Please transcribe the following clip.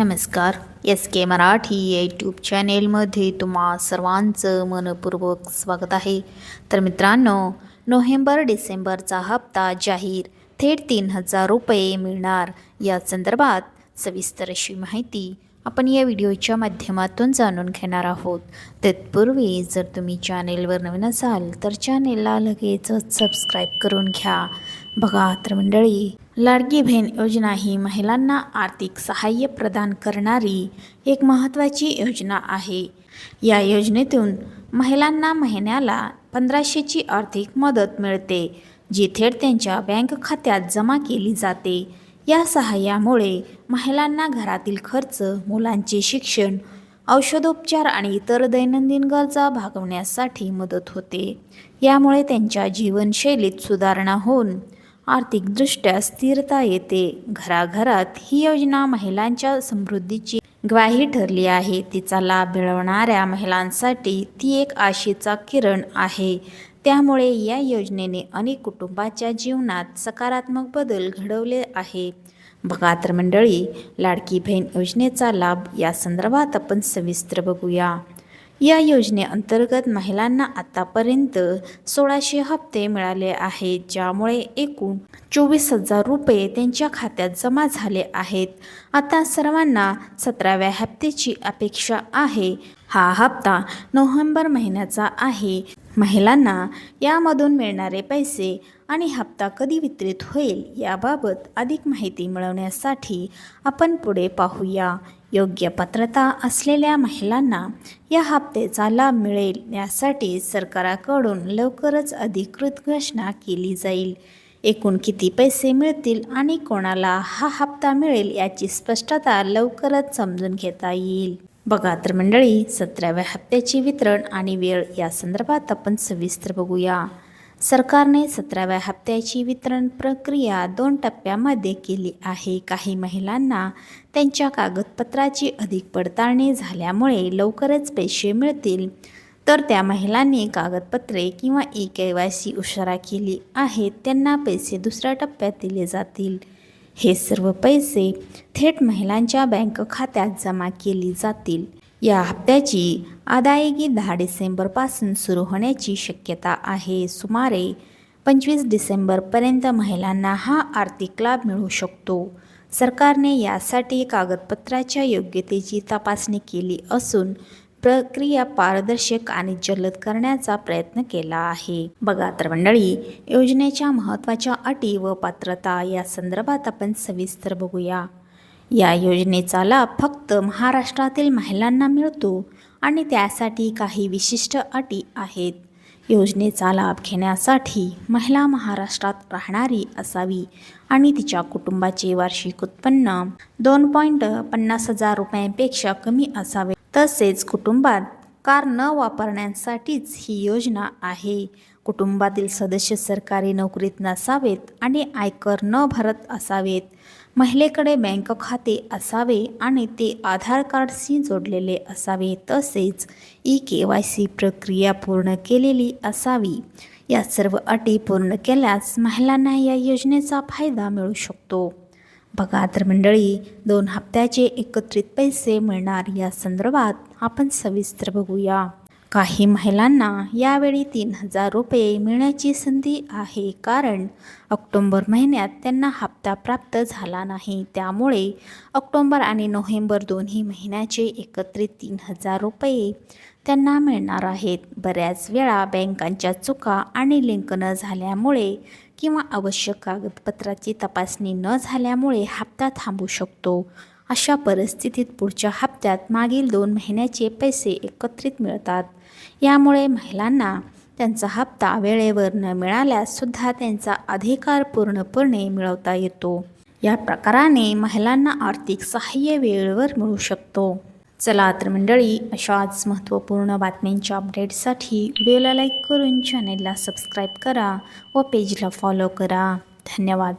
नमस्कार. S K Marathi YouTube चॅनेलमध्ये तुम्हा सर्वांचं मनपूर्वक स्वागत आहे. तर मित्रांनो नोव्हेंबर डिसेंबरचा हप्ता जाहीर थेट तीन हजार रुपये मिळणार. या संदर्भात सविस्तर अशी माहिती आपण या व्हिडिओच्या माध्यमातून जाणून घेणार आहोत. तत्पूर्वी जर तुम्ही चॅनेलवर नवीन असाल तर चॅनेलला लगेचच सबस्क्राईब करून घ्या. बघा तर मंडळी लाडकी बहीण योजना ही महिलांना आर्थिक सहाय्य प्रदान करणारी एक महत्त्वाची योजना आहे. या योजनेतून महिलांना महिन्याला पंधराशेची आर्थिक मदत मिळते जी थेट त्यांच्या बँक खात्यात जमा केली जाते. या सहाय्यामुळे महिलांना घरातील खर्च मुलांचे शिक्षण औषधोपचार आणि इतर दैनंदिन गरजा भागवण्यासाठी मदत होते. यामुळे त्यांच्या जीवनशैलीत सुधारणा होऊन आर्थिकदृष्ट्या स्थिरता येते. घराघरात ही योजना महिलांच्या समृद्धीची ग्वाही ठरली आहे. तिचा लाभ मिळवणाऱ्या महिलांसाठी ती एक आशेचा किरण आहे. त्यामुळे या योजनेने अनेक कुटुंबाच्या जीवनात सकारात्मक बदल घडवले आहे. बघा तर मंडळी लाडकी बहीण योजनेचा लाभ या संदर्भात आपण सविस्तर बघूया. या योजनेअंतर्गत महिलांना आतापर्यंत सोळाशे हप्ते मिळाले आहेत ज्यामुळे एकूण चोवीस हजार रुपये त्यांच्या खात्यात जमा झाले आहेत. आता सर्वांना सतराव्या हप्त्याची अपेक्षा आहे. हा हप्ता नोव्हेंबर महिन्याचा आहे. महिलांना यामधून मिळणारे पैसे आणि हप्ता कधी वितरित होईल याबाबत अधिक माहिती मिळवण्यासाठी आपण पुढे पाहूया. योग्य पात्रता असलेल्या महिलांना या हप्त्याचा लाभ मिळेल यासाठी सरकाराकडून लवकरच अधिकृत घोषणा केली जाईल. एकूण किती पैसे मिळतील आणि कोणाला हा हप्ता मिळेल याची स्पष्टता लवकरच समजून घेता येईल. बघा तर मंडळी सतराव्या हप्त्याची वितरण आणि वेळ या संदर्भात आपण सविस्तर बघूया. सरकारने सतराव्या हप्त्याची वितरण प्रक्रिया दोन टप्प्यामध्ये केली आहे. काही महिलांना त्यांच्या कागदपत्राची अधिक पडताळणी झाल्यामुळे लवकरच पैसे मिळतील. तर त्या महिलांनी कागदपत्रे किंवा ई के वाय सी उशारा केली आहेत. त्यांना पैसे दुसऱ्या टप्प्यात दिले जातील. हे सर्व पैसे थेट महिलांच्या बँक खात्यात जमा केली जातील. या हप्त्याची अदायगी दहा डिसेंबरपासून सुरू होण्याची शक्यता आहे. सुमारे पंचवीस डिसेंबरपर्यंत महिलांना हा आर्थिक लाभ मिळू शकतो. सरकारने यासाठी कागदपत्राच्या योग्यतेची तपासणी केली असून प्रक्रिया पारदर्शक आणि जलद करण्याचा प्रयत्न केला आहे. बघा तर मंडळी योजनेच्या महत्त्वाच्या अटी व पात्रता या संदर्भात आपण सविस्तर बघूया. या योजनेचा लाभ फक्त महाराष्ट्रातील महिलांना मिळतो आणि त्यासाठी काही विशिष्ट अटी आहेत. योजनेचा लाभ घेण्यासाठी महिला महाराष्ट्रात राहणारी असावी आणि तिच्या कुटुंबाचे वार्षिक उत्पन्न दोन पॉईंट पन्नास हजार रुपयांपेक्षा कमी असावे. तसेच कुटुंबात कार न वापरण्यासाठीच ही योजना आहे. कुटुंबातील सदस्य सरकारी नोकरीत नसावेत आणि आयकर न भरत असावेत. महिलेकडे बँक खाते असावे आणि ते आधार कार्डशी जोडलेले असावे तसेच ई के वाय सी प्रक्रिया पूर्ण केलेली असावी. या सर्व अटी पूर्ण केल्यास महिलांना या योजनेचा फायदा मिळू शकतो. बघा तर मंडळी दोन हप्त्याचे एकत्रित पैसे मिळणार या संदर्भात आपण सविस्तर बघूया. काही महिलांना यावेळी तीन हजार रुपये मिळण्याची संधी आहे. कारण ऑक्टोंबर महिन्यात त्यांना हप्ता प्राप्त झाला नाही. त्यामुळे ऑक्टोंबर आणि नोव्हेंबर दोन्ही महिन्याचे एकत्रित तीन हजार रुपये त्यांना मिळणार आहेत. बऱ्याच वेळा बँकांच्या चुका आणि लिंक न झाल्यामुळे किंवा आवश्यक कागदपत्राची तपासणी न झाल्यामुळे हप्ता थांबू शकतो. अशा परिस्थितीत पुढच्या हप्त्यात मागील दोन महिन्याचे पैसे एकत्रित मिळतात. यामुळे महिलांना त्यांचा हप्ता वेळेवर न मिळाल्याससुद्धा त्यांचा अधिकार पूर्णपणे मिळवता येतो. या प्रकाराने महिलांना आर्थिक सहाय्य वेळेवर मिळू शकतो. चला तर मंडळी अशाच महत्त्वपूर्ण बातम्यांच्या अपडेटसाठी व्हिडिओला लाईक करून चॅनेलला सबस्क्राईब करा व पेजला फॉलो करा. धन्यवाद.